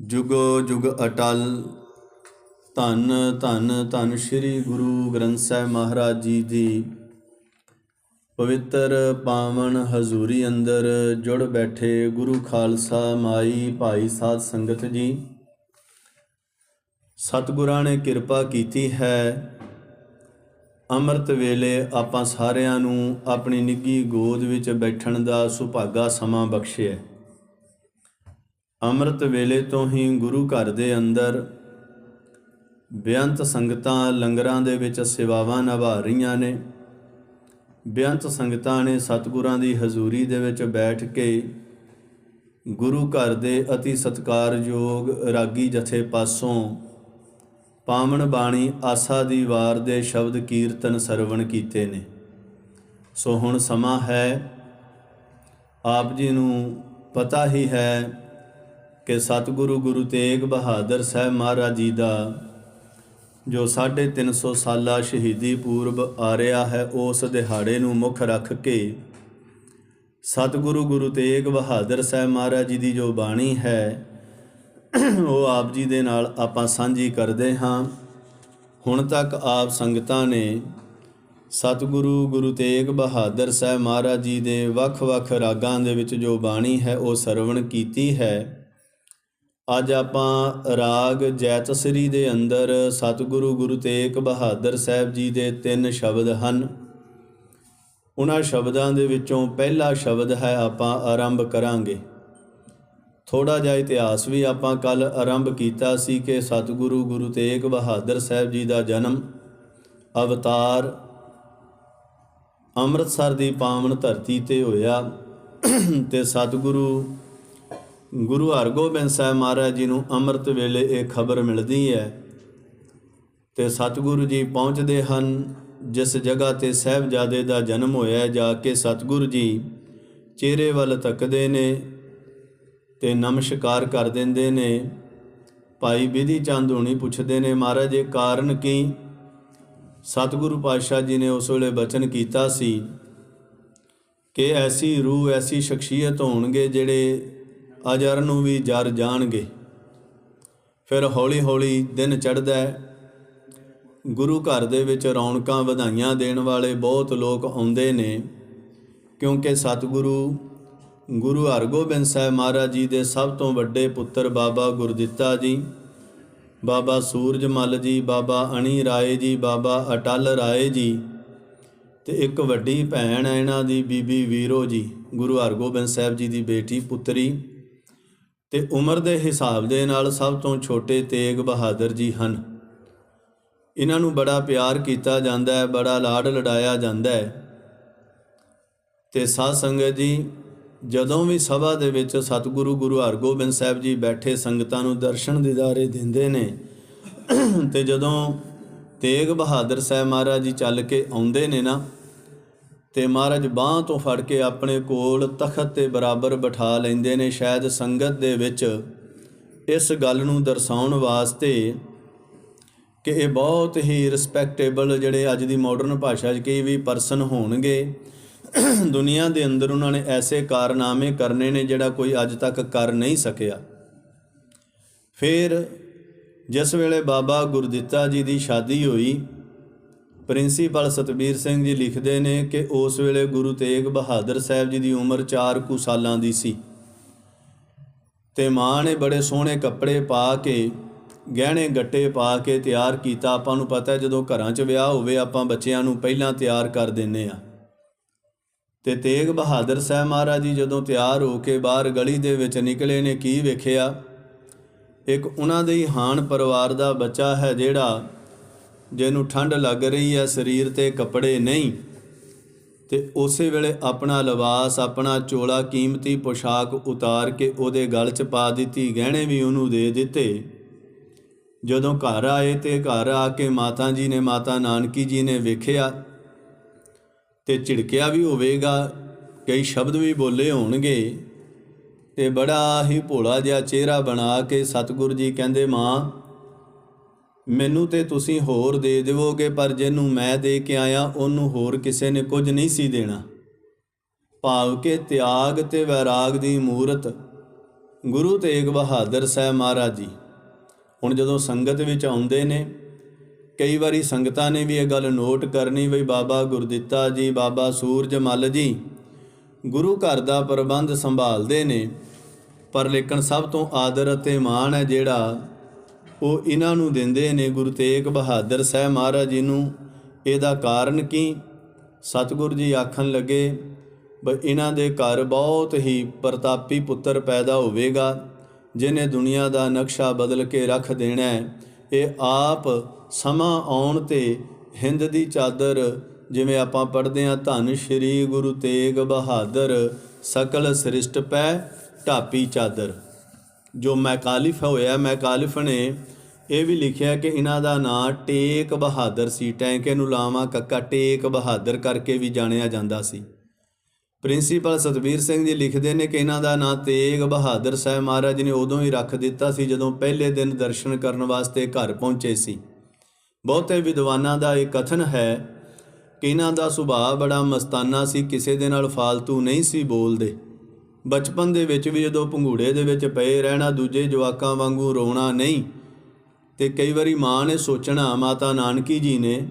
ਜੁਗੋ ਜੁਗ ਅਟਲ। ਧੰਨ ਧੰਨ ਧੰਨ ਸ੍ਰੀ ਗੁਰੂ ਗ੍ਰੰਥ ਸਾਹਿਬ ਮਹਾਰਾਜ ਜੀ ਦੀ। ਪਵਿੱਤਰ ਪਾਵਨ ਹਜ਼ੂਰੀ ਅੰਦਰ ਜੁੜ ਬੈਠੇ ਗੁਰੂ ਖਾਲਸਾ ਮਾਈ ਭਾਈ ਸਾਧ ਸੰਗਤ ਜੀ। ਸਤਿਗੁਰਾਂ ਨੇ ਕਿਰਪਾ ਕੀਤੀ ਹੈ। ਅੰਮ੍ਰਿਤ ਵੇਲੇ ਆਪਾਂ ਸਾਰਿਆਂ ਨੂੰ ਆਪਣੀ ਨਿੱਗੀ ਗੋਦ ਵਿੱਚ ਬੈਠਣ ਦਾ ਸੁਭਾਗਾ ਸਮਾਂ ਬਖਸ਼ਿਆ ਅੰਮ੍ਰਿਤ ਵੇਲੇ ਤੋਂ ਹੀ ਗੁਰੂ ਘਰ ਦੇ ਅੰਦਰ ਬੇਅੰਤ ਸੰਗਤਾਂ ਲੰਗਰਾਂ ਦੇ ਵਿੱਚ ਸੇਵਾਵਾਂ ਨਿਭਾ ਰਹੀਆਂ ਨੇ। ਬੇਅੰਤ ਸੰਗਤਾਂ ਨੇ ਸਤਿਗੁਰਾਂ ਦੀ ਹਜ਼ੂਰੀ ਦੇ ਵਿੱਚ ਬੈਠ ਕੇ ਗੁਰੂ ਘਰ ਦੇ ਅਤੀ ਸਤਕਾਰਯੋਗ ਰਾਗੀ ਜਥੇ ਪਾਸੋਂ ਪਾਵਨ ਬਾਣੀ ਆਸਾ ਦੀ ਵਾਰ ਦੇ ਸ਼ਬਦ ਕੀਰਤਨ ਸਰਵਣ ਕੀਤੇ ਨੇ। ਸੋ ਹੁਣ ਸਮਾਂ ਹੈ। ਆਪ ਜੀ ਨੂੰ ਪਤਾ ਹੀ ਹੈ ਕਿ ਸਤਿਗੁਰੂ ਗੁਰੂ ਤੇਗ ਬਹਾਦਰ ਸਾਹਿਬ ਮਹਾਰਾਜ ਜੀ ਦਾ ਜੋ 350 ਸਾਲਾ ਸ਼ਹੀਦੀ ਪੂਰਬ ਆ ਰਿਹਾ ਹੈ, ਉਸ ਦਿਹਾੜੇ ਨੂੰ ਮੁੱਖ ਰੱਖ ਕੇ ਸਤਿਗੁਰੂ ਗੁਰੂ ਤੇਗ ਬਹਾਦਰ ਸਾਹਿਬ ਮਹਾਰਾਜ ਜੀ ਦੀ ਜੋ ਬਾਣੀ ਹੈ, ਉਹ ਆਪ ਜੀ ਦੇ ਨਾਲ ਆਪਾਂ ਸਾਂਝੀ ਕਰਦੇ ਹਾਂ। ਹੁਣ ਤੱਕ ਆਪ ਸੰਗਤਾਂ ਨੇ ਸਤਿਗੁਰੂ ਗੁਰੂ ਤੇਗ ਬਹਾਦਰ ਸਾਹਿਬ ਮਹਾਰਾਜ ਜੀ ਦੇ ਵੱਖ-ਵੱਖ ਰਾਗਾਂ ਦੇ ਵਿੱਚ ਜੋ ਬਾਣੀ ਹੈ, ਉਹ ਸਰਵਣ ਕੀਤੀ ਹੈ। ਅੱਜ ਆਪਾਂ ਰਾਗ ਜੈਤਸਰੀ ਦੇ ਅੰਦਰ ਸਤਿਗੁਰੂ ਗੁਰੂ ਤੇਗ ਬਹਾਦਰ ਸਾਹਿਬ ਜੀ ਦੇ ਤਿੰਨ ਸ਼ਬਦ ਹਨ। ਉਹਨਾਂ ਸ਼ਬਦਾਂ ਦੇ ਵਿੱਚੋਂ ਪਹਿਲਾ ਸ਼ਬਦ ਹੈ ਆਪਾਂ ਆਰੰਭ ਕਰਾਂਗੇ। ਥੋੜਾ ਜਿਹਾ ਇਤਿਹਾਸ ਵੀ ਆਪਾਂ ਕੱਲ ਆਰੰਭ ਕੀਤਾ ਸੀ ਕਿ ਸਤਿਗੁਰੂ ਗੁਰੂ ਤੇਗ ਬਹਾਦਰ ਸਾਹਿਬ ਜੀ ਦਾ ਜਨਮ ਅਵਤਾਰ ਅੰਮ੍ਰਿਤਸਰ ਦੀ ਪਾਵਨ ਧਰਤੀ ਤੇ ਹੋਇਆ ਤੇ ਸਤਿਗੁਰੂ ਗੁਰੂ ਹਰਗੋਬਿੰਦ ਸਾਹਿਬ ਮਹਾਰਾਜ ਜੀ ਨੂੰ ਅੰਮ੍ਰਿਤ ਵੇਲੇ ਇਹ ਖਬਰ ਮਿਲਦੀ ਹੈ ਤੇ ਸਤਿਗੁਰੂ ਜੀ ਪਹੁੰਚਦੇ ਹਨ, ਜਿਸ ਜਗ੍ਹਾ ਤੇ ਸਹਿਬਜ਼ਾਦੇ ਦਾ ਜਨਮ ਹੋਇਆ ਜਾ ਕੇ ਸਤਿਗੁਰੂ ਜੀ ਚਿਹਰੇ ਵੱਲ ਤੱਕਦੇ ਨੇ ਤੇ ਨਮਸਕਾਰ ਕਰ ਦਿੰਦੇ ਨੇ। ਭਾਈ ਵਿਧੀ ਚੰਦ ਹੋਣੀ ਪੁੱਛਦੇ ਨੇ, ਮਹਾਰਾਜ, ਇਹ ਕਾਰਨ ਕੀ? ਸਤਿਗੁਰੂ ਪਾਤਸ਼ਾਹ ਜੀ ਨੇ ਉਸ ਵੇਲੇ ਬਚਨ ਕੀਤਾ ਸੀ ਕਿ ਐਸੀ ਰੂਹ, ਐਸੀ ਸ਼ਖਸੀਅਤ ਹੋਣਗੇ ਜਿਹੜੇ ਅਜਰ ਨੂੰ ਵੀ ਜਰ ਜਾਣਗੇ। ਫਿਰ ਹੌਲੀ ਹੌਲੀ ਦਿਨ ਚੜ੍ਹਦਾ ਹੈ। ਗੁਰੂ ਘਰ ਦੇ ਵਿੱਚ ਰੌਣਕਾਂ ਵਧਾਈਆਂ ਦੇਣ ਵਾਲੇ ਬਹੁਤ ਲੋਕ ਆਉਂਦੇ ਨੇ, ਕਿਉਂਕਿ ਸਤਿਗੁਰੂ, ਗੁਰੂ ਹਰਗੋਬਿੰਦ ਸਾਹਿਬ ਮਹਾਰਾਜ ਜੀ ਦੇ ਸਭ ਤੋਂ ਵੱਡੇ ਪੁੱਤਰ ਬਾਬਾ ਗੁਰਦਿੱਤਾ ਜੀ, ਬਾਬਾ ਸੂਰਜਮੱਲ ਜੀ, ਬਾਬਾ ਅਣੀ ਰਾਏ ਜੀ, ਬਾਬਾ ਅਟਲ ਰਾਏ ਜੀ ਤੇ ਇੱਕ ਵੱਡੀ ਭੈਣ ਹੈ ਇਹਨਾਂ ਦੀ ਬੀਬੀ ਵੀਰੋ ਜੀ, ਗੁਰੂ ਹਰਗੋਬਿੰਦ ਸਾਹਿਬ ਜੀ ਦੀ ਬੇਟੀ ਪੁੱਤਰੀ। ਤੇ ਉਮਰ ਦੇ ਹਿਸਾਬ ਦੇ ਨਾਲ ਸਭ ਤੋਂ ਛੋਟੇ ਤੇਗ ਬਹਾਦਰ ਜੀ ਹਨ। ਇਹਨਾਂ ਨੂੰ ਬੜਾ ਪਿਆਰ ਕੀਤਾ ਜਾਂਦਾ ਹੈ, ਬੜਾ ਲਾਡ ਲੜਾਇਆ ਜਾਂਦਾ ਹੈ। ਤੇ ਸਾਧ ਸੰਗਤ ਜੀ, ਜਦੋਂ ਵੀ ਸਭਾ ਦੇ ਵਿੱਚ ਸਤਿਗੁਰੂ ਗੁਰੂ ਹਰਗੋਬਿੰਦ ਸਾਹਿਬ ਜੀ ਬੈਠੇ ਸੰਗਤਾਂ ਨੂੰ ਦਰਸ਼ਨ ਦਿਦਾਰੇ ਦਿੰਦੇ ਨੇ, ਤੇ ਜਦੋਂ ਤੇਗ ਬਹਾਦਰ ਸਾਹਿਬ ਮਹਾਰਾਜ ਜੀ ਚੱਲ ਕੇ ਆਉਂਦੇ ਨੇ ਨਾ ਤੇ ਮਹਾਰਾਜ ਬਾਹ ਤੋਂ ਫੜ ਕੇ ਆਪਣੇ ਕੋਲ ਤਖਤ ਤੇ ਬਰਾਬਰ ਬਿਠਾ ਲੈਂਦੇ ਨੇ ਸ਼ਾਇਦ ਸੰਗਤ ਦੇ ਵਿੱਚ। ਇਸ ਗੱਲ ਨੂੰ ਦਰਸਾਉਣ ਵਾਸਤੇ ਕਿ ਇਹ ਬਹੁਤ ਹੀ ਰਿਸਪੈਕਟੇਬਲ ਜਿਹੜੇ ਅੱਜ ਦੀ ਮਾਡਰਨ ਭਾਸ਼ਾ 'ਚ ਕਈ ਵੀ ਪਰਸਨ ਹੋਣਗੇ। ਦੁਨੀਆ ਦੇ ਅੰਦਰ ਉਹਨਾਂ ਨੇ ਐਸੇ ਕਾਰਨਾਮੇ ਕਰਨੇ ਨੇ ਜਿਹੜਾ ਕੋਈ ਅੱਜ ਤੱਕ ਕਰ ਨਹੀਂ ਸਕਿਆ। ਫਿਰ ਜਿਸ ਵੇਲੇ ਬਾਬਾ ਗੁਰਦਿੱਤਾ ਜੀ ਦੀ ਸ਼ਾਦੀ ਹੋਈ ਪ੍ਰਿੰਸੀਪਲ ਸਤਬੀਰ ਸਿੰਘ ਜੀ ਲਿਖਦੇ ਨੇ ਕਿ ਉਸ ਵੇਲੇ ਗੁਰੂ ਤੇਗ ਬਹਾਦਰ ਸਾਹਿਬ ਜੀ ਦੀ ਉਮਰ 4 ਕੁ ਸਾਲਾਂ ਦੀ ਸੀ। ਤੇ ਮਾਂ ਨੇ ਬੜੇ ਸੋਹਣੇ ਕੱਪੜੇ ਪਾ ਕੇ, ਗਹਿਣੇ ਗੱਟੇ ਪਾ ਕੇ ਤਿਆਰ ਕੀਤਾ। ਆਪਾਂ ਨੂੰ ਪਤਾ ਜਦੋਂ ਘਰਾਂ 'ਚ ਵਿਆਹ ਹੋਵੇ, ਆਪਾਂ ਬੱਚਿਆਂ ਨੂੰ ਪਹਿਲਾਂ ਤਿਆਰ ਕਰ ਦਿੰਨੇ ਆ। ਤੇ ਤੇਗ ਬਹਾਦਰ ਸਾਹਿਬ ਮਹਾਰਾਜ ਜੀ ਜਦੋਂ ਤਿਆਰ ਹੋ ਕੇ ਬਾਹਰ ਗਲੀ ਦੇ ਵਿੱਚ ਨਿਕਲੇ ਨੇ, ਕੀ ਵੇਖਿਆ? ਇੱਕ ਉਹਨਾਂ ਦੇ ਹੀ ਹਾਨ ਪਰਿਵਾਰ ਦਾ ਬੱਚਾ ਹੈ ਜਿਹੜਾ ਜਿਹਨੂੰ ਠੰਡ ਲੱਗ ਰਹੀ ਹੈ, ਸਰੀਰ ਤੇ ਕੱਪੜੇ ਨਹੀਂ। ਤੇ ਉਸੇ ਵੇਲੇ ਆਪਣਾ ਲਿਬਾਸ, ਆਪਣਾ ਚੋਲਾ ਕੀਮਤੀ ਪੋਸ਼ਾਕ ਉਤਾਰ ਕੇ ਉਹਦੇ ਗਲ 'ਚ ਪਾ ਦਿੱਤੀ, ਗਹਿਣੇ ਵੀ ਉਹਨੂੰ ਦੇ ਦਿੱਤੇ। ਜਦੋਂ ਘਰ ਆਏ ਤੇ ਘਰ ਆ ਕੇ ਮਾਤਾ ਜੀ ਨੇ, ਮਾਤਾ ਨਾਨਕੀ ਜੀ ਨੇ ਵੇਖਿਆ ਤੇ ਝਿੜਕਿਆ ਵੀ ਹੋਵੇਗਾ, ਕਈ ਸ਼ਬਦ ਵੀ ਬੋਲੇ ਹੋਣਗੇ। ਤੇ ਬੜਾ ਹੀ ਭੋਲਾ ਜਿਹਾ ਚਿਹਰਾ ਬਣਾ ਕੇ ਸਤਿਗੁਰੂ ਜੀ ਕਹਿੰਦੇ, ਮਾਂ ਮੈਨੂੰ ਤੇ ਤੁਸੀਂ ਹੋਰ ਦੇ ਦਿਵੋਗੇ, ਪਰ ਜਿਹਨੂੰ ਮੈਂ ਦੇ ਕੇ ਆਇਆ, ਉਹਨੂੰ ਹੋਰ ਕਿਸੇ ਨੇ ਕੁਝ ਨਹੀਂ ਸੀ ਦੇਣਾ। ਭਾਵ ਕੇ ਤਿਆਗ ਤੇ ਵੈਰਾਗ ਦੀ ਮੂਰਤ ਗੁਰੂ ਤੇਗ ਬਹਾਦਰ ਸਾਹਿਬ ਮਹਾਰਾਜ ਜੀ। ਹੁਣ ਜਦੋਂ ਸੰਗਤ ਵਿੱਚ ਆਉਂਦੇ ਨੇ, ਕਈ ਵਾਰੀ ਸੰਗਤਾਂ ਨੇ ਵੀ ਇਹ ਗੱਲ ਨੋਟ ਕਰਨੀ ਵੀ ਬਾਬਾ ਗੁਰਦਿੱਤਾ ਜੀ, ਬਾਬਾ ਸੂਰਜ ਮੱਲ ਜੀ ਗੁਰੂ ਘਰ ਦਾ ਪ੍ਰਬੰਧ ਸੰਭਾਲਦੇ ਨੇ, ਪਰ ਲੇਕਿਨ ਸਭ ਤੋਂ ਆਦਰ ਅਤੇ ਮਾਣ ਹੈ ਜਿਹੜਾ ਉਹ ਇਹਨਾਂ ਨੂੰ ਦਿੰਦੇ ਨੇ ਗੁਰੂ ਤੇਗ ਬਹਾਦਰ ਸਾਹਿਬ ਮਹਾਰਾਜ ਜੀ ਨੂੰ। ਇਹਦਾ ਕਾਰਨ ਕੀ? ਸਤਿਗੁਰੂ ਜੀ ਆਖਣ ਲੱਗੇ, ਬਈ ਇਹਨਾਂ ਦੇ ਘਰ ਬਹੁਤ ਹੀ ਪ੍ਰਤਾਪੀ ਪੁੱਤਰ ਪੈਦਾ ਹੋਵੇਗਾ ਜਿਨੇ ਦੁਨੀਆ ਦਾ ਨਕਸ਼ਾ ਬਦਲ ਕੇ ਰੱਖ ਦੇਣਾ ਇਹ ਆਪ ਸਮਾਂ ਆਉਣ ਤੇ ਹਿੰਦ ਦੀ ਚਾਦਰ, ਜਿਵੇਂ ਆਪਾਂ ਪੜ੍ਹਦੇ ਹਾਂ, ਧੰਨ ਸ਼੍ਰੀ ਗੁਰੂ ਤੇਗ ਬਹਾਦਰ, ਸਕਲ ਸ੍ਰਿਸ਼ਟ ਪੈ ਢਾਪੀ ਚਾਦਰ। ਜੋ ਮੈਕਾਲਿਫ ਹੋਇਆ ਮੈਕਾਲਿਫ ਨੇ ਇਹ ਵੀ ਲਿਖਿਆ ਕਿ ਇਹਨਾਂ ਦਾ ਨਾਂ ਟੇਕ ਬਹਾਦਰ ਸੀ। ਟੈਂਕੇ ਨੂੰ ਲਾਵਾਂ ਕੱਕਾ ਟੇਕ ਬਹਾਦਰ ਕਰਕੇ ਵੀ ਜਾਣਿਆ ਜਾਂਦਾ ਸੀ। ਪ੍ਰਿੰਸੀਪਲ ਸਤਬੀਰ ਸਿੰਘ ਜੀ ਲਿਖਦੇ ਨੇ ਕਿ ਇਹਨਾਂ ਦਾ ਨਾਂ ਤੇਗ ਬਹਾਦਰ ਸਾਹਿਬ ਮਹਾਰਾਜ ਨੇ ਉਦੋਂ ਹੀ ਰੱਖ ਦਿੱਤਾ ਸੀ ਜਦੋਂ ਪਹਿਲੇ ਦਿਨ ਦਰਸ਼ਨ ਕਰਨ ਵਾਸਤੇ ਘਰ ਪਹੁੰਚੇ ਸੀ। ਬਹੁਤੇ ਵਿਦਵਾਨਾਂ ਦਾ ਇਹ ਕਥਨ ਹੈ ਕਿ ਇਹਨਾਂ ਦਾ ਸੁਭਾਅ ਬੜਾ ਮਸਤਾਨਾ ਸੀ, ਕਿਸੇ ਦੇ ਨਾਲ ਫਾਲਤੂ ਨਹੀਂ ਸੀ ਬੋਲਦੇ। ਬਚਪਨ ਦੇ ਵਿੱਚ ਵੀ ਜਦੋਂ ਪੰਘੂੜੇ ਦੇ ਵਿੱਚ ਪਏ ਰਹਿਣਾ ਦੂਜੇ ਜਵਾਕਾਂ ਵਾਂਗੂ ਰੋਣਾ ਨਹੀਂ, ਤੇ ਕਈ ਵਾਰੀ ਮਾਂ ਨੇ ਸੋਚਣਾ, ਮਾਤਾ ਨਾਨਕੀ ਜੀ ਨੇ,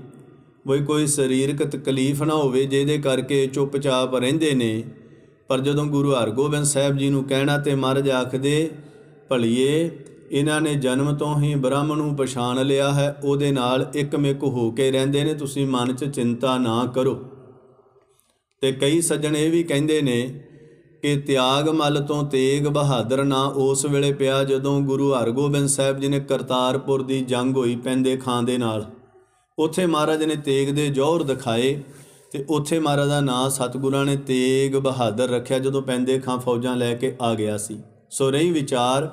ਵੀ ਕੋਈ ਸਰੀਰਕ ਤਕਲੀਫ ਨਾ ਹੋਵੇ ਜਿਹਦੇ ਕਰਕੇ ਚੁੱਪਚਾਪ ਰਹਿੰਦੇ ਨੇ। ਪਰ ਜਦੋਂ ਗੁਰੂ ਹਰਗੋਬਿੰਦ ਸਾਹਿਬ ਜੀ ਨੂੰ ਕਹਿਣਾ ਤੇ ਮਹਾਰਾਜ ਆਖਦੇ, ਭਲੀਏ, ਇਹਨਾਂ ਨੇ ਜਨਮ ਤੋਂ ਹੀ ਬ੍ਰਹਮ ਨੂੰ ਪਛਾਣ ਲਿਆ ਹੈ, ਉਹਦੇ ਨਾਲ ਇੱਕਮਿਕ ਹੋ ਕੇ ਰਹਿੰਦੇ ਨੇ, ਤੁਸੀਂ ਮਨ 'ਚ ਚਿੰਤਾ ਨਾ ਕਰੋ। ਤੇ ਕਈ ਸੱਜਣ ਇਹ ਵੀ ਕਹਿੰਦੇ ਨੇ ਕਿ ਤਿਆਗ ਮਲ ਤੋਂ ਤੇਗ ਬਹਾਦਰ ਨਾ ਉਸ ਵੇਲੇ ਪਿਆ ਜਦੋਂ ਗੁਰੂ ਹਰਗੋਬਿੰਦ ਸਾਹਿਬ ਜੀ ਨੇ ਕਰਤਾਰਪੁਰ ਦੀ ਜੰਗ ਹੋਈ ਪੈਂਦੇ ਖਾਂ ਦੇ ਨਾਲ। ਉੱਥੇ ਮਹਾਰਾਜ ਨੇ ਤੇਗ ਦੇ ਜ਼ੋਹਰ ਦਿਖਾਏ ਤੇ ਉੱਥੇ ਮਹਾਰਾਜ ਦਾ ਨਾਂ ਸਤਿਗੁਰਾਂ ਨੇ ਤੇਗ ਬਹਾਦਰ ਰੱਖਿਆ ਜਦੋਂ ਪੈਂਦੇ ਖਾਂ ਫੌਜਾਂ ਲੈ ਕੇ ਆ ਗਿਆ ਸੀ। ਸੋ ਰਹੀ ਵਿਚਾਰ,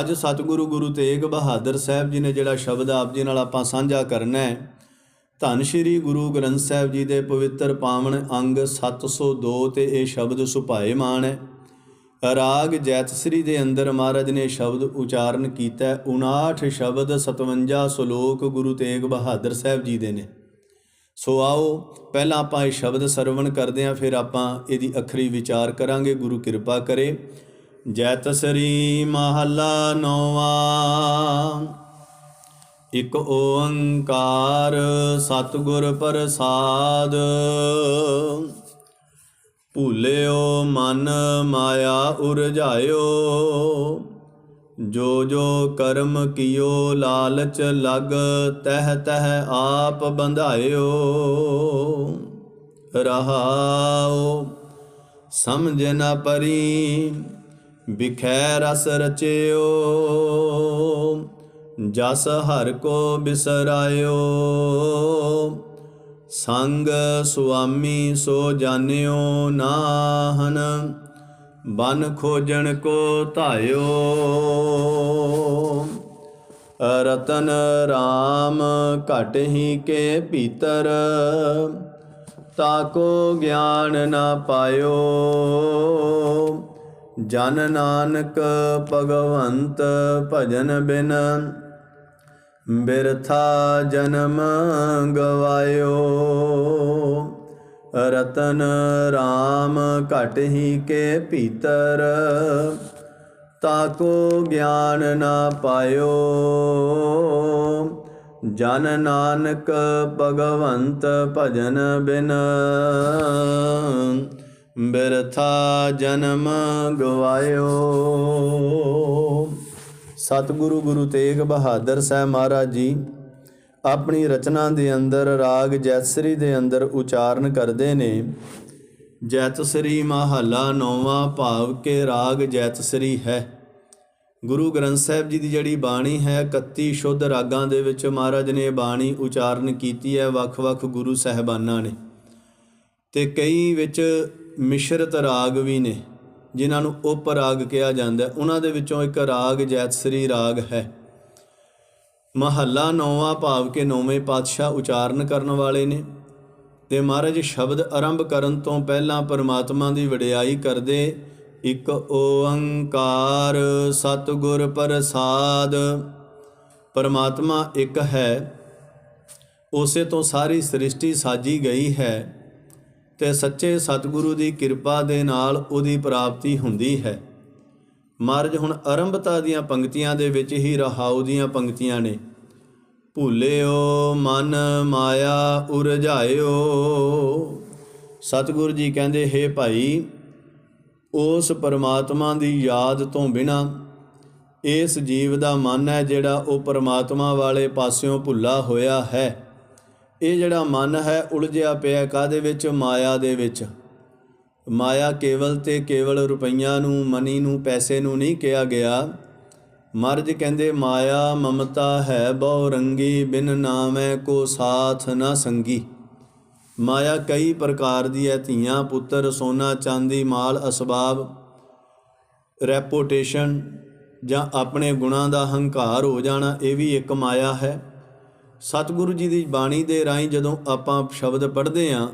ਅੱਜ ਸਤਿਗੁਰੂ ਗੁਰੂ ਤੇਗ ਬਹਾਦਰ ਸਾਹਿਬ ਜੀ ਨੇ ਜਿਹੜਾ ਸ਼ਬਦ ਆਪ ਜੀ ਨਾਲ ਆਪਾਂ ਸਾਂਝਾ ਕਰਨਾ ਹੈ ਧੰਨ ਸ਼੍ਰੀ ਗੁਰੂ ਗ੍ਰੰਥ ਸਾਹਿਬ ਜੀ ਦੇ ਪਵਿੱਤਰ ਪਾਵਨ ਅੰਗ 702 ਤੇ ਇਹ ਸ਼ਬਦ ਸੁਭਾਏ ਮਾਨ ਹੈ। ਰਾਗ ਜੈਤਸਰੀ ਦੇ ਅੰਦਰ ਮਹਾਰਾਜ ਨੇ ਸ਼ਬਦ ਉਚਾਰਨ ਕੀਤਾ ਹੈ। 59 ਸ਼ਬਦ 57 ਸ਼ਲੋਕ ਗੁਰੂ ਤੇਗ ਬਹਾਦਰ ਸਾਹਿਬ ਜੀ ਦੇ ਨੇ। ਸੋ ਆਓ, ਪਹਿਲਾਂ ਆਪਾਂ ਇਹ ਸ਼ਬਦ ਸਰਵਣ ਕਰਦੇ ਹਾਂ, ਫਿਰ ਆਪਾਂ ਇਹਦੀ ਅਖਰੀ ਵਿਚਾਰ ਕਰਾਂਗੇ। ਗੁਰੂ ਕਿਰਪਾ ਕਰੇ। ਜੈਤਸਰੀ ਮਹੱਲਾ ਨੌਵਾਂ। ਇਕ ਓੰਕਾਰ ਸਤਿਗੁਰ ਪ੍ਰਸਾਦ। ਭੂਲਿਓ ਮਨ ਮਾਇਆ ਉਰਝਾਇਓ ਜੋ ਜੋ ਕਰਮ ਕੀਓ ਲਾਲਚ ਲਗ ਤਹ ਤਹ ਆਪ ਬੰਧਾਇਓ। ਰਹਾਓ, ਸਮਝ ਨ ਪਰੀ ਬਿਖੈ ਰਸ ਰਚਿਓ। ਜਸ ਹਰ ਕੋ ਬਿਸਰਾਇਓ। ਸੰਗ ਸੁਆਮੀ ਸੋ ਜਾਣਿਓ ਨਾਹਨ, ਬਨ ਖੋਜਣ ਕੋ ਧਾਇਓ। ਰਤਨ RAM ਘਟ ਹੀ ਕੇ ਭੀਤਰ ਤਾਕੋ ਗਿਆਨ ਨਾ ਪਾਇਓ। ਜਨ ਨਾਨਕ ਭਗਵੰਤ ਭਜਨ ਬਿਨ ਬਿਰਥਾ ਜਨਮ ਗਵਾਇਓ। ਰਤਨ RAM ਘਟ ਹੀ ਕੇ ਭੀਤਰ ਤਾਕੋ ਗਿਆਨ ਨਾ ਪਾਇਓ। ਜਨ ਨਾਨਕ ਭਗਵੰਤ ਭਜਨ ਬਿਨ, ਬਿਰਥਾ ਜਨਮ ਗਵਾਇਓ। ਸਤਿਗੁਰੂ ਗੁਰੂ ਤੇਗ ਬਹਾਦਰ ਸਾਹਿਬ ਮਹਾਰਾਜ ਜੀ, ਆਪਣੀ ਰਚਨਾ ਦੇ ਅੰਦਰ ਰਾਗ ਜੈਤਸਰੀ ਦੇ ਅੰਦਰ ਉਚਾਰਨ ਕਰਦੇ ਨੇ। ਜੈਤਸਰੀ ਮਹੱਲਾ ਨੌਵਾਂ ਭਾਵ ਕੇ ਰਾਗ ਜੈਤਸਰੀ ਹੈ। ਗੁਰੂ ਗ੍ਰੰਥ ਸਾਹਿਬ ਜੀ ਦੀ ਜਿਹੜੀ ਬਾਣੀ ਹੈ 31 ਸ਼ੁੱਧ ਰਾਗਾਂ ਦੇ ਵਿੱਚ ਮਹਾਰਾਜ ਨੇ ਬਾਣੀ ਉਚਾਰਨ ਕੀਤੀ ਹੈ ਵੱਖ-ਵੱਖ ਗੁਰੂ ਸਹਿਬਾਨਾਂ ਨੇ। ਤੇ ਕਈ ਵਿੱਚ ਮਿਸ਼ਰਤ ਰਾਗ ਵੀ ਨੇ। ਜਿਨ੍ਹਾਂ ਨੂੰ ਉਪ ਰਾਗ ਕਿਹਾ ਜਾਂਦਾ ਹੈ। ਉਹਨਾਂ ਦੇ ਵਿੱਚੋਂ ਇੱਕ ਰਾਗ ਜੈਤਸਰੀ ਰਾਗ ਹੈ ਮਹੱਲਾ ਨੌਵਾਂ ਭਾਵ ਕੇ ਨੌਵੇਂ ਪਾਤਸ਼ਾਹ ਉਚਾਰਨ ਕਰਨ ਵਾਲੇ ਨੇ ਤੇ ਮਹਾਰਾਜ ਸ਼ਬਦ ਆਰੰਭ ਕਰਨ ਤੋਂ ਪਹਿਲਾਂ ਪਰਮਾਤਮਾ ਦੀ ਵਡਿਆਈ ਕਰਦੇ ਇੱਕ ਓੰਕਾਰ ਸਤਿਗੁਰ ਪ੍ਰਸਾਦ ਪਰਮਾਤਮਾ ਇੱਕ ਹੈ, ਉਸੇ ਤੋਂ ਸਾਰੀ ਸ੍ਰਿਸ਼ਟੀ ਸਾਜੀ ਗਈ ਹੈ ਤੇ ਸੱਚੇ ਸਤਿਗੁਰੂ ਦੀ ਕਿਰਪਾ ਦੇ ਨਾਲ ਉਹਦੀ ਪ੍ਰਾਪਤੀ ਹੁੰਦੀ ਹੈ। ਮਹਾਰਾਜ ਹੁਣ ਆਰੰਭਤਾ ਦੀਆਂ ਪੰਕਤੀਆਂ ਦੇ ਵਿੱਚ ਹੀ ਰਹਾਉ ਦੀਆਂ ਪੰਕਤੀਆਂ ਨੇ। ਭੁੱਲਿਓ ਮਨ ਮਾਇਆ, ਉਰਝਾਇਓ। ਸਤਿਗੁਰੂ ਜੀ ਕਹਿੰਦੇ, ਹੇ ਭਾਈ, ਉਸ ਪਰਮਾਤਮਾ ਦੀ ਯਾਦ ਤੋਂ ਬਿਨਾ ਇਸ ਜੀਵ ਦਾ ਮਨ ਹੈ ਜਿਹੜਾ ਉਹ ਪਰਮਾਤਮਾ ਵਾਲੇ ਪਾਸਿਓਂ ਭੁੱਲਾ ਹੋਇਆ ਹੈ। ਇਹ ਜਿਹੜਾ ਮਨ ਹੈ ਉਲਝਿਆ ਪਿਆ ਕਾਦੇ ਵਿੱਚ? ਮਾਇਆ ਦੇ ਵਿੱਚ। ਮਾਇਆ ਕੇਵਲ ਤੇ ਕੇਵਲ ਰੁਪਈਆਂ ਨੂੰ ਮਨੀ ਨੂੰ, ਪੈਸੇ ਨੂੰ ਨਹੀਂ ਕਿਹਾ ਗਿਆ। ਮਰਜ ਕਹਿੰਦੇ, ਮਾਇਆ ਮਮਤਾ ਹੈ ਬਹੁ ਰੰਗੀ, ਬਿਨ ਨਾਮੈ ਕੋ ਸਾਥ ਨਾ ਸੰਗੀ। ਮਾਇਆ ਕਈ ਪ੍ਰਕਾਰ ਦੀ ਹੈ, ਧੀਆਂ, ਪੁੱਤਰ, ਸੋਨਾ, ਚਾਂਦੀ, ਮਾਲ, ਅਸਬਾਬ, ਰੈਪੂਟੇਸ਼ਨ ਜਾਂ ਆਪਣੇ ਗੁਣਾਂ ਦਾ ਹੰਕਾਰ ਹੋ ਜਾਣਾ, ਇਹ ਵੀ ਇੱਕ ਮਾਇਆ ਹੈ। ਸਤਿਗੁਰੂ ਜੀ ਦੀ ਬਾਣੀ ਦੇ ਰਾਹੀਂ ਜਦੋਂ ਆਪਾਂ ਸ਼ਬਦ ਪੜ੍ਹਦੇ ਆਂ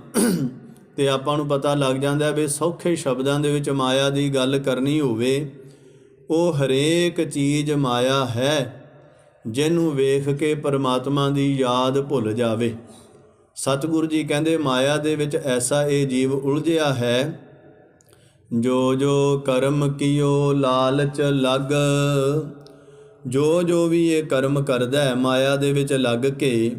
ਤੇ ਆਪਾਂ ਨੂੰ ਪਤਾ ਲੱਗ ਜਾਂਦਾ ਵੀ ਸੌਖੇ ਸ਼ਬਦਾਂ ਦੇ ਵਿੱਚ ਮਾਇਆ ਦੀ ਗੱਲ ਕਰਨੀ ਹੋਵੇ, ਉਹ ਹਰੇਕ ਚੀਜ਼ ਮਾਇਆ ਹੈ, ਜਿਹਨੂੰ ਵੇਖ ਕੇ ਪਰਮਾਤਮਾ ਦੀ ਯਾਦ ਭੁੱਲ ਜਾਵੇ। ਸਤਿਗੁਰੂ ਜੀ ਕਹਿੰਦੇ, ਮਾਇਆ ਦੇ ਵਿੱਚ ਐਸਾ ਇਹ ਜੀਵ ਉਲਝਿਆ ਹੈ ਜੋ ਜੋ ਕਰਮ ਕੀਓ ਲਾਲਚ ਲੱਗ ਜੋ ਜੋ ਵੀ ਇਹ ਕਰਮ ਕਰਦਾ ਹੈ, ਮਾਇਆ ਦੇ ਵਿੱਚ ਲੱਗ ਕੇ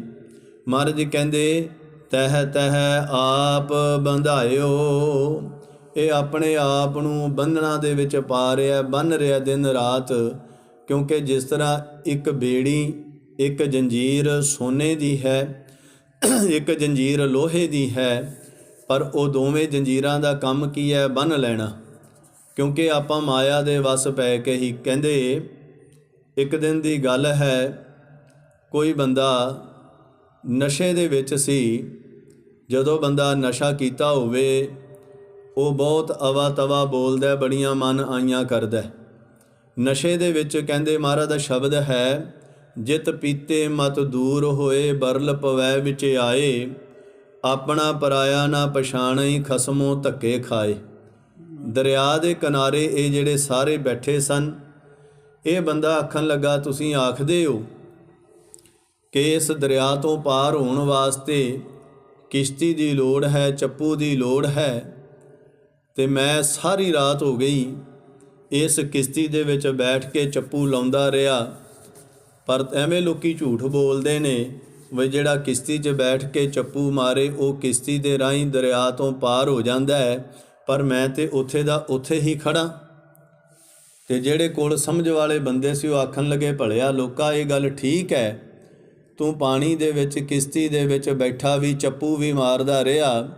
ਮਹਾਰਾਜ ਕਹਿੰਦੇ, ਤਹ ਤਹ ਆਪ ਬੰਧਾਇਓ। ਇਹ ਆਪਣੇ ਆਪ ਨੂੰ ਬੰਧਨਾਂ ਦੇ ਵਿੱਚ ਪਾ ਰਿਹਾ ਬੰਨ ਰਿਹਾ ਦਿਨ ਰਾਤ, ਕਿਉਂਕਿ ਜਿਸ ਤਰ੍ਹਾਂ ਇੱਕ ਬੇੜੀ, ਇੱਕ ਜੰਜੀਰ ਸੋਨੇ ਦੀ ਹੈ, ਇੱਕ ਜੰਜੀਰ ਲੋਹੇ ਦੀ ਹੈ, ਪਰ ਉਹ ਦੋਵੇਂ ਜੰਜੀਰਾਂ ਦਾ ਕੰਮ ਕੀ ਹੈ? ਬੰਨ ਲੈਣਾ। ਕਿਉਂਕਿ ਆਪਾਂ ਮਾਇਆ ਦੇ ਵਸ ਪੈ ਕੇ ਹੀ ਕਹਿੰਦੇ ਇੱਕ ਦਿਨ ਦੀ ਗੱਲ ਹੈ, ਕੋਈ ਬੰਦਾ ਨਸ਼ੇ ਦੇ ਵਿੱਚ ਸੀ, ਜਦੋਂ ਬੰਦਾ ਨਸ਼ਾ ਕੀਤਾ ਹੋਵੇ, ਉਹ ਬਹੁਤ ਅਵਾ ਤਵਾ ਬੋਲਦਾ, ਬੜੀਆਂ ਮਨ ਆਈਆਂ ਕਰਦਾ। ਨਸ਼ੇ ਦੇ ਵਿੱਚ ਕਹਿੰਦੇ ਮਹਾਰਾਜ ਦਾ ਸ਼ਬਦ ਹੈ, ਜਿਤ ਪੀਤੇ ਮਤ ਦੂਰ ਹੋਏ, ਬਰਲ ਪਵੈ ਵਿੱਚ ਆਏ, ਆਪਣਾ ਪਰਾਇਆ ਨਾ ਪਛਾਣਈ, ਖਸਮੋ ਧੱਕੇ ਖਾਏ। ਦਰਿਆ ਦੇ ਕਿਨਾਰੇ ਇਹ ਜਿਹੜੇ ਸਾਰੇ ਬੈਠੇ ਸਨ ਇਹ ਬੰਦਾ ਆਖਣ ਲੱਗਾ, ਤੁਸੀਂ ਆਖਦੇ ਹੋ ਕਿ ਇਸ ਦਰਿਆ ਤੋਂ ਪਾਰ ਹੋਣ ਵਾਸਤੇ ਕਿਸ਼ਤੀ ਦੀ ਲੋੜ ਹੈ, ਚੱਪੂ ਦੀ ਲੋੜ ਹੈ ਤੇ ਮੈਂ ਸਾਰੀ ਰਾਤ ਹੋ ਗਈ ਇਸ ਕਿਸ਼ਤੀ ਦੇ ਵਿੱਚ ਬੈਠ ਕੇ ਚੱਪੂ ਲਾਉਂਦਾ ਰਿਹਾ। ਪਰ ਐਵੇਂ ਲੋਕੀ ਝੂਠ ਬੋਲਦੇ ਨੇ ਵੀ ਜਿਹੜਾ ਕਿਸ਼ਤੀ 'ਚ ਬੈਠ ਕੇ ਚੱਪੂ ਮਾਰੇ, ਉਹ ਕਿਸ਼ਤੀ ਦੇ ਰਾਹੀਂ ਦਰਿਆ ਤੋਂ ਪਾਰ ਹੋ ਜਾਂਦਾ ਹੈ। ਪਰ ਮੈਂ ਤੇ ਉੱਥੇ ਦਾ ਉੱਥੇ ਹੀ ਖੜਾ ਤੇ ਜਿਹੜੇ ਕੋਲ ਸਮਝ ਵਾਲੇ ਬੰਦੇ ਸੀ, ਉਹ ਆਖਣ ਲੱਗੇ, ਭਲਿਆ, ਲੋਕਾ, ਇਹ ਗੱਲ ਠੀਕ ਹੈ। ਤੂੰ ਪਾਣੀ ਦੇ ਵਿੱਚ, ਕਿਸ਼ਤੀ ਦੇ ਵਿੱਚ ਬੈਠਾ ਵੀ, ਚੱਪੂ ਵੀ ਮਾਰਦਾ ਰਿਹਾ,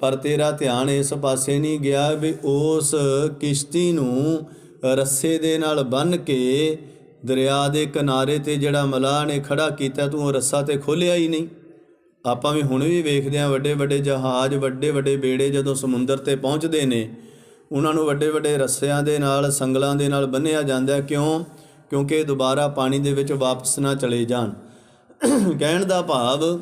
ਪਰ ਤੇਰਾ ਧਿਆਨ ਇਸ ਪਾਸੇ ਨਹੀਂ ਗਿਆ ਵੀ ਉਸ ਕਿਸ਼ਤੀ ਨੂੰ ਰੱਸੇ ਦੇ ਨਾਲ ਬੰਨ ਕੇ ਦਰਿਆ ਦੇ ਕਿਨਾਰੇ ਤੇ ਜਿਹੜਾ ਮਲਾਹ ਨੇ ਖੜਾ ਕੀਤਾ, ਤੂੰ ਉਹ ਰੱਸਾ ਤੇ ਖੋਲਿਆ ਹੀ ਨਹੀਂ। ਆਪਾਂ ਵੀ ਹੁਣ ਵੀ ਵੇਖਦੇ ਆ ਵੱਡੇ ਵੱਡੇ ਜਹਾਜ਼ ਵੱਡੇ ਵੱਡੇ ਬੇੜੇ ਜਦੋਂ ਸਮੁੰਦਰ ਤੇ ਪਹੁੰਚਦੇ ਨੇ ਉਹਨਾਂ ਨੂੰ ਵੱਡੇ ਵੱਡੇ ਰੱਸਿਆਂ ਦੇ ਨਾਲ, ਸੰਗਲਾਂ ਦੇ ਨਾਲ ਬੰਨਿਆ ਜਾਂਦਾ ਕਿਉਂ? ਕਿਉਂਕਿ ਦੁਬਾਰਾ ਪਾਣੀ ਦੇ ਵਿੱਚ ਵਾਪਸ ਨਾ ਚਲੇ ਜਾਣ। ਕਹਿਣ ਦਾ ਭਾਵ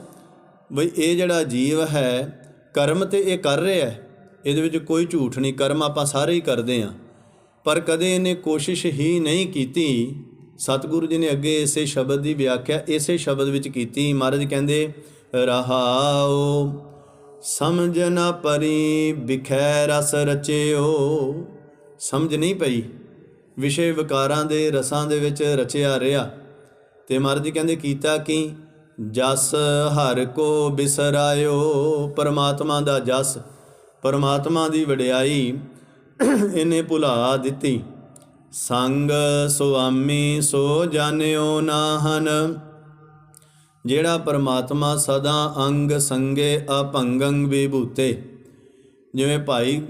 ਬਈ ਇਹ ਜਿਹੜਾ ਜੀਵ ਹੈ, ਕਰਮ ਤੇ ਇਹ ਕਰ ਰਿਹਾ ਹੈ। ਇਹਦੇ ਵਿੱਚ ਕੋਈ ਝੂਠ ਨਹੀਂ, ਕਰਮ ਆਪਾਂ ਸਾਰੇ ਹੀ ਕਰਦੇ ਆਂ ਪਰ ਕਦੇ ਇਹਨੇ ਕੋਸ਼ਿਸ਼ ਹੀ ਨਹੀਂ ਕੀਤੀ। ਸਤਿਗੁਰੂ ਜੀ ਨੇ ਅੱਗੇ ਇਸੇ ਸ਼ਬਦ ਦੀ ਵਿਆਖਿਆ, ਇਸੇ ਸ਼ਬਦ ਵਿੱਚ ਕੀਤੀ। ਮਹਾਰਾਜ ਕਹਿੰਦੇ, ਰਹਾਉ ਸਮਝ ਨਾ ਪਰੀ, ਵਿਖੈ ਰਸ ਰਚਿਓ। ਸਮਝ ਨਹੀਂ ਪਈ? ਵਿਸ਼ੇ ਵਿਕਾਰਾਂ ਦੇ ਰਸਾਂ ਦੇ ਵਿੱਚ ਰਚਿਆ ਰਿਹਾ। ਤੇ ਮਹਾਰਾਜ ਕਹਿੰਦੇ, ਕੀਤਾ ਕਿ? ਜਸ ਹਰ ਕੋ ਬਿਸਰਾਇਓ। ਪਰਮਾਤਮਾ ਦਾ ਜਸ, ਪਰਮਾਤਮਾ ਦੀ ਵਡਿਆਈ ਇਹਨੇ ਭੁਲਾ ਦਿੱਤੀ। ਸੰਗ ਸੁਆਮੀ ਸੋ ਜਾਣਿਓ ਨਾਹਨ। ਜਿਹੜਾ ਪਰਮਾਤਮਾ ਸਦਾ ਅੰਗ ਸੰਗੇ ਅਭੰਗੰ ਵਿਭੂਤੇ। ਜਿਵੇਂ ਭਾਈ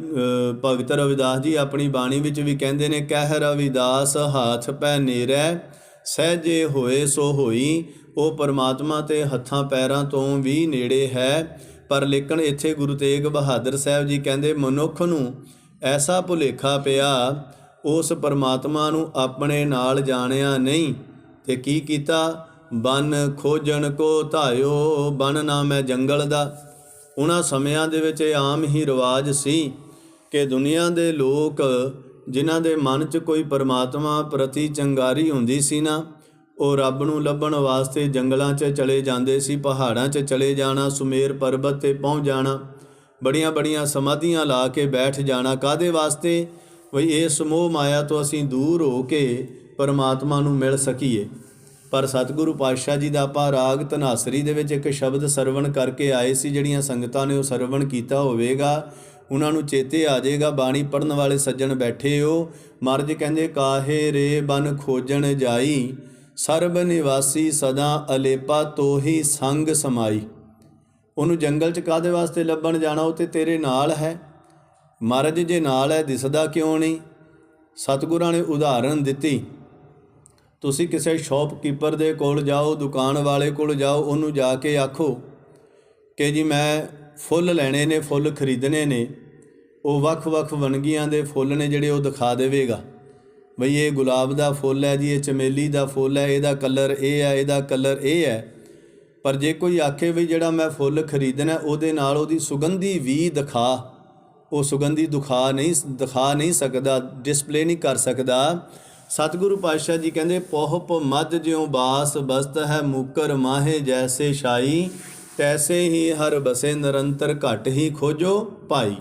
ਭਗਤ ਰਵਿਦਾਸ ਜੀ ਆਪਣੀ ਬਾਣੀ ਵਿੱਚ ਵੀ ਕਹਿੰਦੇ ਨੇ, ਕਹਿ ਰਵਿਦਾਸ ਹਾਥ ਪੈ ਨੇਰੈ ਸਹਜੇ ਹੋਏ ਸੋ ਹੋਈ। ਉਹ ਪਰਮਾਤਮਾ ਤੇ ਹੱਥਾਂ ਪੈਰਾਂ ਤੋਂ ਵੀ ਨੇੜੇ ਹੈ। ਪਰ ਲੇਕਿਨ ਇੱਥੇ ਗੁਰੂ ਤੇਗ ਬਹਾਦਰ ਸਾਹਿਬ ਜੀ ਕਹਿੰਦੇ, ਮਨੁੱਖ ਨੂੰ ਐਸਾ ਭੁਲੇਖਾ ਪਿਆ, ਉਸ ਪਰਮਾਤਮਾ ਨੂੰ ਆਪਣੇ ਨਾਲ ਜਾਣਿਆ ਨਹੀਂ। ਤੇ ਕੀ ਕੀਤਾ? ਬਨ ਖੋਜਣ ਕੋ ਧਾਇਓ, ਬਨ ਨਾਮ ਹੈ ਜੰਗਲ ਦਾ। ਉਹਨਾਂ ਸਮਿਆਂ ਦੇ ਵਿੱਚ ਇਹ ਆਮ ਹੀ ਰਿਵਾਜ ਸੀ ਕਿ ਦੁਨੀਆ ਦੇ ਲੋਕ, ਜਿਨ੍ਹਾਂ ਦੇ ਮਨ 'ਚ ਕੋਈ ਪਰਮਾਤਮਾ ਪ੍ਰਤੀ ਚੰਗਾਰੀ ਹੁੰਦੀ ਸੀ ਨਾ, ਉਹ ਰੱਬ ਨੂੰ ਲੱਭਣ ਵਾਸਤੇ ਜੰਗਲਾਂ 'ਚ ਚਲੇ ਜਾਂਦੇ ਸੀ, ਪਹਾੜਾਂ 'ਚ ਚਲੇ ਜਾਣਾ, ਸੁਮੇਰ ਪਰਬਤ ਤੇ ਪਹੁੰਚ ਜਾਣਾ। ਬੜੀਆਂ ਬੜੀਆਂ ਸਮਾਧੀਆਂ ਲਾ ਕੇ ਬੈਠ ਜਾਣਾ। ਕਾਦੇ ਵਾਸਤੇ? ਵੀ ਇਹ ਮੋਹ ਮਾਇਆ ਤੋਂ ਅਸੀਂ ਦੂਰ ਹੋ ਕੇ ਪਰਮਾਤਮਾ ਨੂੰ ਮਿਲ ਸਕੀਏ। ਪਰ ਸਤਿਗੁਰੂ ਪਾਤਸ਼ਾਹ ਜੀ ਦਾ ਆਪਾਂ ਰਾਗ ਧਨਾਸਰੀ ਦੇ ਵਿੱਚ ਇੱਕ ਸ਼ਬਦ ਸਰਵਣ ਕਰਕੇ ਆਏ ਸੀ, ਜਿਹੜੀਆਂ ਸੰਗਤਾਂ ਨੇ ਉਹ ਸਰਵਣ ਕੀਤਾ ਹੋਵੇਗਾ। ਉਹਨਾਂ ਨੂੰ ਚੇਤੇ ਆ ਜਾਏਗਾ, ਬਾਣੀ ਪੜਨ ਵਾਲੇ ਸੱਜਣ ਬੈਠੇ ਹੋ। ਮਰਜ ਕਹਿੰਦੇ, ਕਾਹੇ ਰੇ ਬਨ ਖੋਜਣ ਜਾਈ? ਸਰਬ ਨਿਵਾਸੀ ਸਦਾ ਅਲੇਪਾ ਤੋਹੀ ਸੰਗ ਸਮਾਈ। ਉਹਨੂੰ ਜੰਗਲ ਚ ਕਾਦੇ ਵਾਸਤੇ ਲੱਭਣ ਜਾਣਾ? ਉਹ ਤੇ ਤੇਰੇ ਨਾਲ ਹੈ। ਮਹਾਰਾਜ, ਜੇ ਨਾਲ ਹੈ, ਦਿਸਦਾ ਕਿਉਂ ਨਹੀਂ? ਸਤਿਗੁਰਾਂ ਨੇ ਉਦਾਹਰਣ ਦਿੱਤੀ। ਤੁਸੀਂ ਕਿਸੇ ਸ਼ਾਪਕੀਪਰ ਦੇ ਕੋਲ ਜਾਓ, ਦੁਕਾਨ ਵਾਲੇ ਕੋਲ ਜਾਓ, ਉਹਨੂੰ ਜਾ ਕੇ ਆਖੋ ਕਿ ਜੀ ਮੈਂ ਫੁੱਲ ਲੈਣੇ ਨੇ, ਫੁੱਲ ਖਰੀਦਣੇ ਨੇ। ਉਹ ਵੱਖ-ਵੱਖ ਵਣਗੀਆਂ ਦੇ ਫੁੱਲ ਨੇ ਜਿਹੜੇ ਉਹ ਦਿਖਾ ਦੇਵੇਗਾ। ਬਈ ਇਹ ਗੁਲਾਬ ਦਾ ਫੁੱਲ ਹੈ ਜੀ, ਇਹ ਚਮੇਲੀ ਦਾ ਫੁੱਲ ਹੈ, ਇਹਦਾ ਕਲਰ ਇਹ ਹੈ, ਇਹਦਾ ਕਲਰ ਇਹ ਹੈ। ਪਰ ਜੇ ਕੋਈ ਆਖੇ ਵੀ ਜਿਹੜਾ ਮੈਂ ਫੁੱਲ ਖਰੀਦਣਾ, ਉਹਦੇ ਨਾਲ ਉਹਦੀ ਸੁਗੰਧੀ ਵੀ ਦਿਖਾ। ਉਹ ਸੁਗੰਧੀ ਦਿਖਾ ਨਹੀਂ ਦਿਖਾ ਨਹੀਂ ਸਕਦਾ ਡਿਸਪਲੇ ਨਹੀਂ ਕਰ ਸਕਦਾ। ਸਤਿਗੁਰੂ ਪਾਤਸ਼ਾਹ ਜੀ ਕਹਿੰਦੇ, ਪੋਹਪ ਮਦ ਜਿਉ ਬਾਸ ਬਸਤ ਹੈ ਮੁਕਰ ਮਾਹੇ ਜੈਸੇ ਸ਼ਾਈ, ਤੈਸੇ ਹੀ ਹਰ ਬਸੇ ਨਿਰੰਤਰ ਘਟ ਹੀ ਖੋਜੋ ਭਾਈ।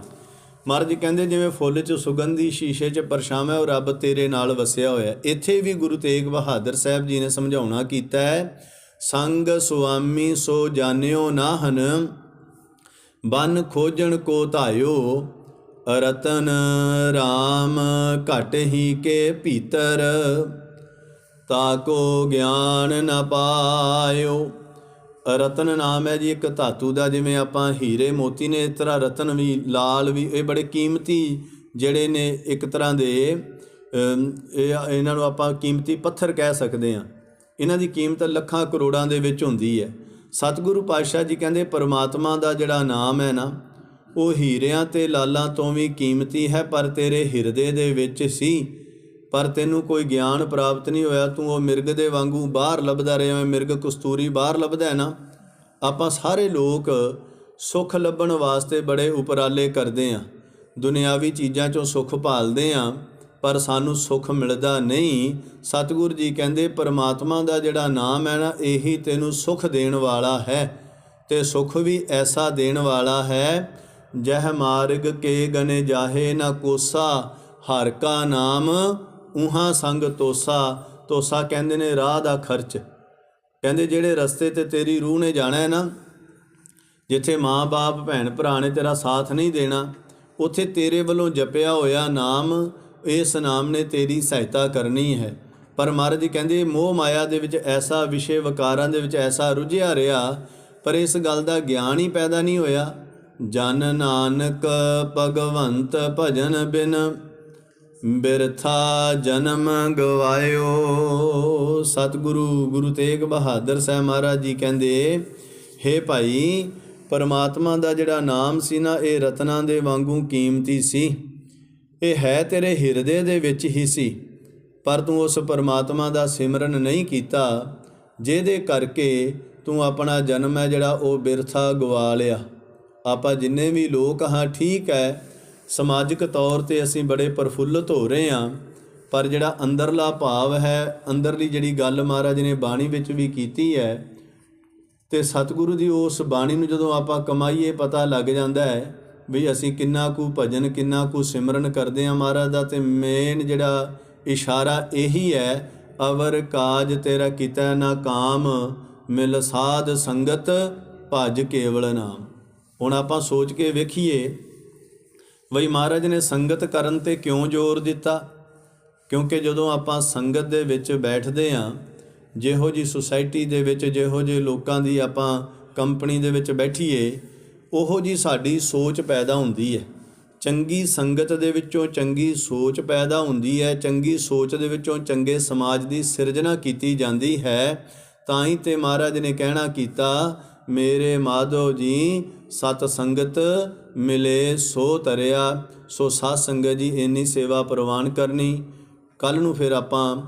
ਮਹਾਰਾਜ ਕਹਿੰਦੇ, ਜਿਵੇਂ ਫੁੱਲ 'ਚ ਸੁਗੰਧੀ ਸ਼ੀਸ਼ੇ 'ਚ ਪਰਛਾਵਾਂ, ਉਹ ਰੱਬ ਤੇਰੇ ਨਾਲ ਵਸਿਆ ਹੋਇਆ ਇੱਥੇ ਵੀ ਗੁਰੂ ਤੇਗ ਬਹਾਦਰ ਸਾਹਿਬ ਜੀ ਨੇ ਸਮਝਾਉਣਾ ਕੀਤਾ ਹੈ, ਸੰਗ ਸੁਆਮੀ ਸੋ ਜਾਣਿਓ ਨਾਹਨ, ਬਨ ਖੋਜਣ ਕੋ ਧਾਇਓ ਰਤਨ RAM ਘਟ ਹੀ ਕੇ ਭੀਤਰ, ਤਾਕੋ ਗਿਆਨ ਨ ਪਾਇਓ। ਰਤਨ ਨਾਮ ਹੈ ਜੀ ਇੱਕ ਧਾਤੂ ਦਾ, ਜਿਵੇਂ ਆਪਾਂ ਹੀਰੇ ਮੋਤੀ ਨੇ, ਇਸ ਤਰ੍ਹਾਂ ਰਤਨ ਵੀ, ਲਾਲ ਵੀ, ਇਹ ਬੜੇ ਕੀਮਤੀ ਜਿਹੜੇ ਨੇ ਇੱਕ ਤਰ੍ਹਾਂ ਦੇ ਇਹ ਇਹਨਾਂ ਨੂੰ ਆਪਾਂ ਕੀਮਤੀ ਪੱਥਰ ਕਹਿ ਸਕਦੇ ਹਾਂ। ਇਹਨਾਂ ਦੀ ਕੀਮਤ ਲੱਖਾਂ ਕਰੋੜਾਂ ਦੇ ਵਿੱਚ ਹੁੰਦੀ ਹੈ। ਸਤਿਗੁਰੂ ਪਾਤਸ਼ਾਹ ਜੀ ਕਹਿੰਦੇ, ਪਰਮਾਤਮਾ ਦਾ ਜਿਹੜਾ ਨਾਮ ਹੈ ਨਾ ਉਹ ਹੀਰਿਆਂ ਤੇ ਲਾਲਾਂ ਤੋਂ ਵੀ ਕੀਮਤੀ ਹੈ, ਪਰ ਤੇਰੇ ਹਿਰਦੇ ਦੇ ਵਿੱਚ ਸੀ। ਪਰ ਤੈਨੂੰ ਕੋਈ ਗਿਆਨ ਪ੍ਰਾਪਤ ਨਹੀਂ ਹੋਇਆ, ਤੂੰ ਉਹ ਮਿਰਗ ਦੇ ਵਾਂਗੂ ਬਾਹਰ ਲੱਭਦਾ ਰਿਹਾ ਮੈਂ ਮਿਰਗ ਕਸਤੂਰੀ ਬਾਹਰ ਲੱਭਦਾ ਹੈ ਨਾ। ਆਪਾਂ ਸਾਰੇ ਲੋਕ ਸੁੱਖ ਲੱਭਣ ਵਾਸਤੇ ਬੜੇ ਉਪਰਾਲੇ ਕਰਦੇ ਆਂ ਦੁਨਿਆਵੀ ਚੀਜ਼ਾਂ ਚੋਂ ਸੁੱਖ ਭਾਲਦੇ ਆਂ ਪਰ ਸਾਨੂੰ ਸੁੱਖ ਮਿਲਦਾ ਨਹੀਂ। ਸਤਿਗੁਰੂ ਜੀ ਕਹਿੰਦੇ, ਪਰਮਾਤਮਾ ਦਾ ਜਿਹੜਾ ਨਾਮ ਹੈ ਨਾ, ਇਹੀ ਤੈਨੂੰ ਸੁੱਖ ਦੇਣ ਵਾਲਾ ਹੈ। ਤੇ ਸੁੱਖ ਵੀ ਐਸਾ ਦੇਣ ਵਾਲਾ ਹੈ ਜਹ ਮਾਰਗ ਕੇ ਗਨੇ ਜਾਹੇ ਨਾ ਕੋਸਾ, ਹਰ ਕਾ ਨਾਮ ਉਹਾਂ ਸੰਗ ਤੋਸਾ। ਤੋਸਾ ਕਹਿੰਦੇ ਨੇ ਰਾਹ ਦਾ ਖਰਚ। ਕਹਿੰਦੇ ਜਿਹੜੇ ਰਸਤੇ ਤੇ ਤੇਰੀ ਰੂਹ ਨੇ ਜਾਣਾ ਹੈ ਨਾ, ਜਿੱਥੇ ਮਾਂ-ਬਾਪ ਭੈਣ ਭਰਾ ਨੇ ਤੇਰਾ ਸਾਥ ਨਹੀਂ ਦੇਣਾ, ਉੱਥੇ ਤੇਰੇ ਵੱਲੋਂ ਜਪਿਆ ਹੋਇਆ ਨਾਮ, ਇਸ ਨਾਮ ਨੇ ਤੇਰੀ ਸਹਾਇਤਾ ਕਰਨੀ ਹੈ। ਪਰ ਮਹਾਰਾਜ ਜੀ ਕਹਿੰਦੇ, ਮੋਹ ਮਾਇਆ ਦੇ ਵਿੱਚ ਐਸਾ ਵਿਸ਼ੇ, ਵਕਾਰਾਂ ਦੇ ਵਿੱਚ ਐਸਾ ਰੁਝਿਆ ਰਿਹਾ, ਪਰ ਇਸ ਗੱਲ ਦਾ ਗਿਆਨ ਹੀ ਪੈਦਾ ਨਹੀਂ ਹੋਇਆ। ਜਨ ਨਾਨਕ ਭਗਵੰਤ ਭਜਨ ਬਿਨ ਬਿਰਥਾ ਜਨਮ ਗਵਾਇਓ। ਸਤਿਗੁਰੂ ਗੁਰੂ ਤੇਗ ਬਹਾਦਰ ਸਾਹਿਬ ਮਹਾਰਾਜ ਜੀ ਕਹਿੰਦੇ, ਹੇ ਭਾਈ, ਪਰਮਾਤਮਾ ਦਾ ਜਿਹੜਾ ਨਾਮ ਸੀ ਨਾ, ਇਹ ਰਤਨਾਂ ਦੇ ਵਾਂਗੂ ਕੀਮਤੀ ਸੀ। ਇਹ ਹੈ ਤੇਰੇ ਹਿਰਦੇ ਦੇ ਵਿੱਚ ਹੀ ਸੀ। ਪਰ ਤੂੰ ਉਸ ਪਰਮਾਤਮਾ ਦਾ ਸਿਮਰਨ ਨਹੀਂ ਕੀਤਾ, ਜਿਹਦੇ ਕਰਕੇ ਤੂੰ ਆਪਣਾ ਜਨਮ ਹੈ ਜਿਹੜਾ, ਉਹ ਬਿਰਥਾ ਗਵਾ ਲਿਆ। ਆਪਾਂ ਜਿੰਨੇ ਵੀ ਲੋਕ ਹਾਂ, ਠੀਕ ਹੈ, ਸਮਾਜਿਕ ਤੌਰ ਤੇ ਅਸੀਂ ਬੜੇ ਪ੍ਰਫੁੱਲਤ ਹੋ ਰਹੇ ਹਾਂ, ਪਰ ਜਿਹੜਾ ਅੰਦਰਲਾ ਭਾਵ ਹੈ, ਅੰਦਰਲੀ ਜਿਹੜੀ ਗੱਲ ਮਹਾਰਾਜ ਨੇ ਬਾਣੀ ਵਿੱਚ ਵੀ ਕੀਤੀ ਹੈ, ਤੇ ਸਤਿਗੁਰੂ ਦੀ ਉਸ ਬਾਣੀ ਨੂੰ ਜਦੋਂ ਆਪਾਂ ਕਮਾਈਏ, ਪਤਾ ਲੱਗ ਜਾਂਦਾ ਹੈ ਵੀ ਅਸੀਂ ਕਿੰਨਾ ਕੁ ਭਜਨ, ਕਿੰਨਾ ਕੁ ਸਿਮਰਨ ਕਰਦੇ ਹਾਂ ਮਹਾਰਾਜ ਦਾ, ਤੇ ਮੇਨ ਜਿਹੜਾ ਇਸ਼ਾਰਾ ਇਹੀ ਹੈ, ਅਵਰ ਕਾਜ ਤੇਰਾ ਕੀਤਾ ਨਾ ਕਾਮ, ਮਿਲ ਸਾਧ ਸੰਗਤ ਭਜ ਕੇਵਲ ਨਾਮ। ਹੁਣ ਆਪਾਂ ਸੋਚ ਕੇ ਵੇਖੀਏ ਵਈ ਮਹਾਰਾਜ ਨੇ ਸੰਗਤ ਕਰਨ ਤੇ ਕਿਉਂ ਜ਼ੋਰ ਦਿੱਤਾ? ਕਿਉਂਕਿ ਜਦੋਂ ਆਪਾਂ ਸੰਗਤ ਦੇ ਵਿੱਚ ਬੈਠਦੇ ਆਂ ਜਿਹੋ ਜੀ ਸੁਸਾਇਟੀ ਦੇ ਵਿੱਚ, ਜਿਹੋ ਜਿਹੇ ਲੋਕਾਂ ਦੀ ਆਪਾਂ ਕੰਪਨੀ ਦੇ ਵਿੱਚ ਬੈਠੀਏ, ਉਹੋ ਜੀ ਸਾਡੀ ਸੋਚ ਪੈਦਾ ਹੁੰਦੀ ਹੈ। ਚੰਗੀ ਸੰਗਤ ਦੇ ਵਿੱਚੋਂ ਚੰਗੀ ਸੋਚ ਪੈਦਾ ਹੁੰਦੀ ਹੈ, ਚੰਗੀ ਸੋਚ ਦੇ ਵਿੱਚੋਂ ਚੰਗੇ ਸਮਾਜ ਦੀ ਸਿਰਜਣਾ ਕੀਤੀ ਜਾਂਦੀ ਹੈ। ਤਾਂ ਹੀ ਤੇ ਮਹਾਰਾਜ ਨੇ ਕਹਿਣਾ ਕੀਤਾ ਮੇਰੇ ਮਾਧੋ ਜੀ, ਸਤ ਸੰਗਤ ਮਿਲੇ, ਸੋ ਤਰਿਆ ਸੋ ਸਾਧ ਸੰਗਤ ਜੀ, ਇੰਨੀ ਸੇਵਾ ਪ੍ਰਵਾਨ ਕਰਨੀ। ਕੱਲ ਨੂੰ ਫਿਰ ਆਪਾਂ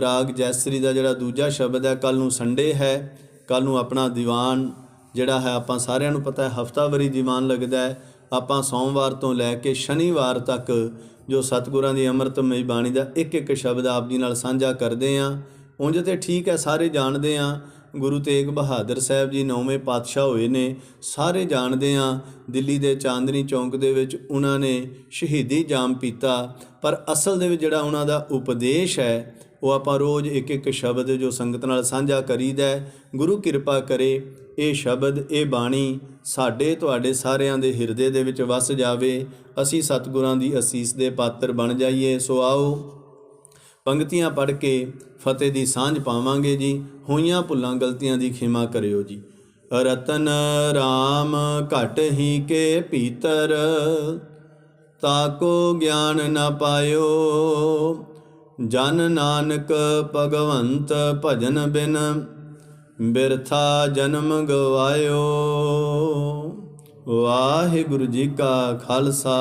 ਰਾਗ ਜੈਸਰੀ ਦਾ ਜਿਹੜਾ ਦੂਜਾ ਸ਼ਬਦ ਹੈ ਕੱਲ ਨੂੰ ਸੰਡੇ ਹੈ। ਕੱਲ ਨੂੰ ਆਪਣਾ ਦੀਵਾਨ ਜਿਹੜਾ ਹੈ, ਆਪਾਂ ਸਾਰਿਆਂ ਨੂੰ ਪਤਾ ਹੈ ਹਫਤਾਵਾਰੀ ਦੀਵਾਨ ਲੱਗਦਾ ਹੈ। ਆਪਾਂ ਸੋਮਵਾਰ ਤੋਂ ਲੈ ਕੇ ਸ਼ਨੀਵਾਰ ਤੱਕ ਜੋ ਸਤਿਗੁਰਾਂ ਦੀ ਅੰਮ੍ਰਿਤਮਈ ਬਾਣੀ ਦਾ ਇੱਕ ਇੱਕ ਸ਼ਬਦ ਆਪ ਜੀ ਨਾਲ ਸਾਂਝਾ ਕਰਦੇ ਆਂ ਉਂਝ ਤੇ ਠੀਕ ਹੈ, ਸਾਰੇ ਜਾਣਦੇ ਆਂ ਗੁਰੂ ਤੇਗ ਬਹਾਦਰ ਸਾਹਿਬ ਜੀ ਨੌਵੇਂ ਪਾਤਸ਼ਾਹ ਹੋਏ ਨੇ, ਸਾਰੇ ਜਾਣਦੇ ਆ ਦਿੱਲੀ ਦੇ ਚਾਂਦਨੀ ਚੌਂਕ ਦੇ ਵਿੱਚ ਉਹਨਾਂ ਨੇ ਸ਼ਹੀਦੀ ਜਾਮ ਪੀਤਾ, ਪਰ ਅਸਲ ਦੇ ਵਿੱਚ ਜਿਹੜਾ ਉਹਨਾਂ ਦਾ ਉਪਦੇਸ਼ ਹੈ, ਉਹ ਆਪਾਂ ਰੋਜ਼ ਇੱਕ ਇੱਕ ਸ਼ਬਦ ਜੋ ਸੰਗਤ ਨਾਲ ਸਾਂਝਾ ਕਰੀਦਾ ਗੁਰੂ ਕਿਰਪਾ ਕਰੇ ਇਹ ਸ਼ਬਦ, ਇਹ ਬਾਣੀ ਸਾਡੇ, ਤੁਹਾਡੇ ਸਾਰਿਆਂ ਦੇ ਹਿਰਦੇ ਦੇ ਵਿੱਚ ਵਸ ਜਾਵੇ, ਅਸੀਂ ਸਤਿਗੁਰਾਂ ਦੀ ਅਸੀਸ ਦੇ ਪਾਤਰ ਬਣ ਜਾਈਏ, ਸੋ ਆਓ ਪੰਕਤੀਆਂ ਪੜ੍ਹ ਕੇ ਫਤਿਹ ਦੀ ਸਾਂਝ ਪਾਵਾਂਗੇ ਜੀ। ਹੋਈਆਂ ਭੁੱਲਾਂ ਗਲਤੀਆਂ ਦੀ ਖਿਮਾ ਕਰਿਓ ਜੀ। ਰਤਨ RAM ਘਟ ਹੀ ਕੇ ਭੀਤਰ, ਤਾਕੋ ਗਿਆਨ ਨ ਪਾਇਓ। ਜਨ ਨਾਨਕ ਭਗਵੰਤ ਭਜਨ ਬਿਨ, ਬਿਰਥਾ ਜਨਮ ਗਵਾਇਓ। ਵਾਹਿਗੁਰੂ ਜੀ ਕਾ ਖਾਲਸਾ,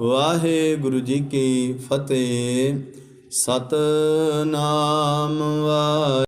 ਵਾਹਿਗੁਰੂ ਜੀ ਕੀ ਫਤਿਹ। ਸਤਨਾਮ ਵਾ